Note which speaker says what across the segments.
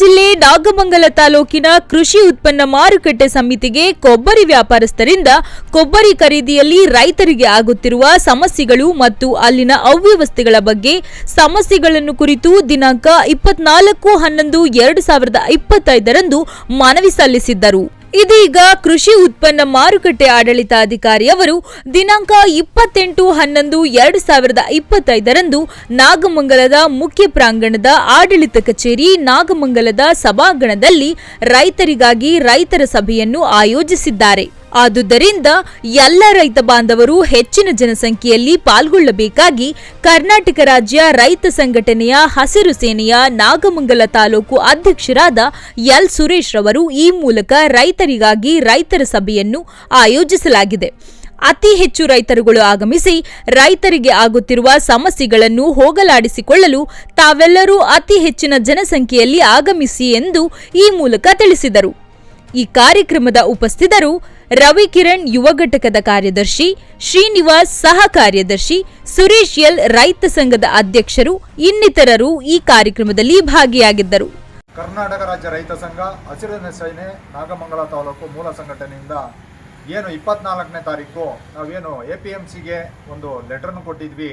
Speaker 1: ಜಿಲ್ಲೆ ನಾಗಮಂಗಲ ತಾಲೂಕಿನ ಕೃಷಿ ಉತ್ಪನ್ನ ಮಾರುಕಟ್ಟೆ ಸಮಿತಿಗೆ ಕೊಬ್ಬರಿ ವ್ಯಾಪಾರಸ್ಥರಿಂದ ಕೊಬ್ಬರಿ ಖರೀದಿಯಲ್ಲಿ ರೈತರಿಗೆ ಆಗುತ್ತಿರುವ ಸಮಸ್ಯೆಗಳು ಮತ್ತು ಅಲ್ಲಿನ ಅವ್ಯವಸ್ಥೆಗಳ ಬಗ್ಗೆ ಸಮಸ್ಯೆಗಳನ್ನು ಕುರಿತು ದಿನಾಂಕ ಇಪ್ಪತ್ನಾಲ್ಕು ಹನ್ನೊಂದು, ಎರಡು ಸಾವಿರದ ಇಪ್ಪತ್ತೈದರಂದು ಮನವಿ ಸಲ್ಲಿಸಿದ್ದರು. ಇದೀಗ ಕೃಷಿ ಉತ್ಪನ್ನ ಮಾರುಕಟ್ಟೆ ಆಡಳಿತಾಧಿಕಾರಿಯವರು ದಿನಾಂಕ ಇಪ್ಪತ್ತೆಂಟು ಹನ್ನೊಂದು ಎರಡು ಸಾವಿರದ ಇಪ್ಪತ್ತೈದರಂದು ನಾಗಮಂಗಲದ ಮುಖ್ಯ ಪ್ರಾಂಗಣದ ಆಡಳಿತ ಕಚೇರಿ ನಾಗಮಂಗಲದ ಸಭಾಂಗಣದಲ್ಲಿ ರೈತರಿಗಾಗಿ ರೈತರ ಸಭೆಯನ್ನು ಆಯೋಜಿಸಿದ್ದಾರೆ. ಆದುದರಿಂದ ಎಲ್ಲ ರೈತ ಬಾಂಧವರು ಹೆಚ್ಚಿನ ಜನಸಂಖ್ಯೆಯಲ್ಲಿ ಪಾಲ್ಗೊಳ್ಳಬೇಕಾಗಿ ಕರ್ನಾಟಕ ರಾಜ್ಯ ರೈತ ಸಂಘಟನೆಯ ಹಸಿರು ಸೇನೆಯ ನಾಗಮಂಗಲ ತಾಲೂಕು ಅಧ್ಯಕ್ಷರಾದ ಎಲ್ ಸುರೇಶ್ ರವರು ಈ ಮೂಲಕ ರೈತರಿಗಾಗಿ ರೈತರ ಸಭೆಯನ್ನು ಆಯೋಜಿಸಲಾಗಿದೆ. ಅತಿ ಹೆಚ್ಚು ರೈತರುಗಳು ಆಗಮಿಸಿ ರೈತರಿಗೆ ಆಗುತ್ತಿರುವ ಸಮಸ್ಯೆಗಳನ್ನು ಹೋಗಲಾಡಿಸಿಕೊಳ್ಳಲು ತಾವೆಲ್ಲರೂ ಅತಿ ಹೆಚ್ಚಿನ ಜನಸಂಖ್ಯೆಯಲ್ಲಿ ಆಗಮಿಸಿ ಎಂದು ಈ ಮೂಲಕ ತಿಳಿಸಿದರು. ಈ ಕಾರ್ಯಕ್ರಮದ ಉಪಸ್ಥಿತರು ರವಿಕಿರಣ್ ಯುವ ಘಟಕದ ಕಾರ್ಯದರ್ಶಿ, ಶ್ರೀನಿವಾಸ್ ಸಹ ಕಾರ್ಯದರ್ಶಿ, ಸುರೇಶ್ ಎಲ್ ರೈತ ಸಂಘದ ಅಧ್ಯಕ್ಷರು, ಇನ್ನಿತರರು ಈ ಕಾರ್ಯಕ್ರಮದಲ್ಲಿ ಭಾಗಿಯಾಗಿದ್ದರು.
Speaker 2: ಕರ್ನಾಟಕ ರಾಜ್ಯ ರೈತ ಸಂಘ ಹಸಿರು ಸೇನೆ, ನಾಗಮಂಗಲ ತಾಲೂಕು ಮೂಲ ಸಂಘಟನೆಯಿಂದ ಏನು ಇಪ್ಪತ್ನಾಲ್ಕನೇ ತಾರೀಕು ನಾವೇನು ಎ ಪಿ ಎಂ ಸಿಗೆ ಒಂದು ಲೆಟ್ರನ್ನು ಕೊಟ್ಟಿದ್ವಿ.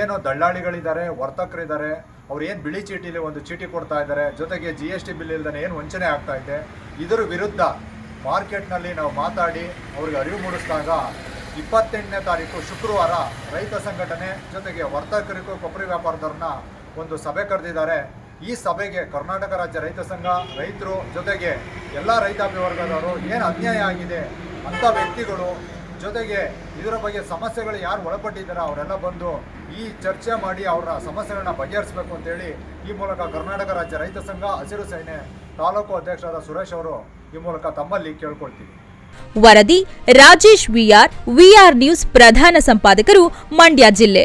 Speaker 2: ಏನು ದಳ್ಳಾಳಿಗಳಿದ್ದಾರೆ, ವರ್ತಕರಿದ್ದಾರೆ, ಅವ್ರು ಏನು ಬಿಳಿ ಚೀಟಿಲಿ ಒಂದು ಚೀಟಿ ಕೊಡ್ತಾ ಇದ್ದಾರೆ, ಜೊತೆಗೆ ಜಿ ಎಸ್ ಟಿ ಬಿಲ್ ಇಲ್ದೇ ಏನು ವಂಚನೆ ಆಗ್ತಾ ಇದೆ, ಇದರ ವಿರುದ್ಧ ಮಾರ್ಕೆಟ್ನಲ್ಲಿ ನಾವು ಮಾತಾಡಿ ಅವ್ರಿಗೆ ಅರಿವು ಮೂಡಿಸಿದಾಗ ಇಪ್ಪತ್ತೆಂಟನೇ ತಾರೀಕು ಶುಕ್ರವಾರ ರೈತ ಸಂಘಟನೆ ಜೊತೆಗೆ ವರ್ತಕರಿಗೂ ಕೊಬ್ಬರಿ ವ್ಯಾಪಾರದವ್ರನ್ನ ಒಂದು ಸಭೆ ಕರೆದಿದ್ದಾರೆ. ಈ ಸಭೆಗೆ ಕರ್ನಾಟಕ ರಾಜ್ಯ ರೈತ ಸಂಘ, ರೈತರು ಜೊತೆಗೆ ಎಲ್ಲ ರೈತಾಪಿ ವರ್ಗದವರು ಏನು ಅನ್ಯಾಯ ಆಗಿದೆ ಅಂಥ ವ್ಯಕ್ತಿಗಳು ಜೊತೆಗೆ ಇದರ ಬಗ್ಗೆ ಸಮಸ್ಯೆಗಳು ಯಾರು ಒಳಪಟ್ಟಿದ್ದಾರೆ ಅವರೆಲ್ಲ ಬಂದು ಈ ಚರ್ಚೆ ಮಾಡಿ ಅವರ ಸಮಸ್ಯೆಗಳನ್ನ ಬಗೆಹರಿಸಬೇಕು ಅಂತೇಳಿ ಈ ಮೂಲಕ ಕರ್ನಾಟಕ ರಾಜ್ಯ ರೈತ ಸಂಘ ಹಸಿರು ಸೇನೆ ತಾಲೂಕು ಅಧ್ಯಕ್ಷರಾದ ಸುರೇಶ್ ಅವರು ಈ ಮೂಲಕ ತಮ್ಮಲ್ಲಿ ಕೇಳ್ಕೊಳ್ತೀವಿ.
Speaker 1: ವರದಿ ರಾಜೇಶ್ ವಿಆರ್ ವಿಆರ್ ನ್ಯೂಸ್ ಪ್ರಧಾನ ಸಂಪಾದಕರು ಮಂಡ್ಯ ಜಿಲ್ಲೆ.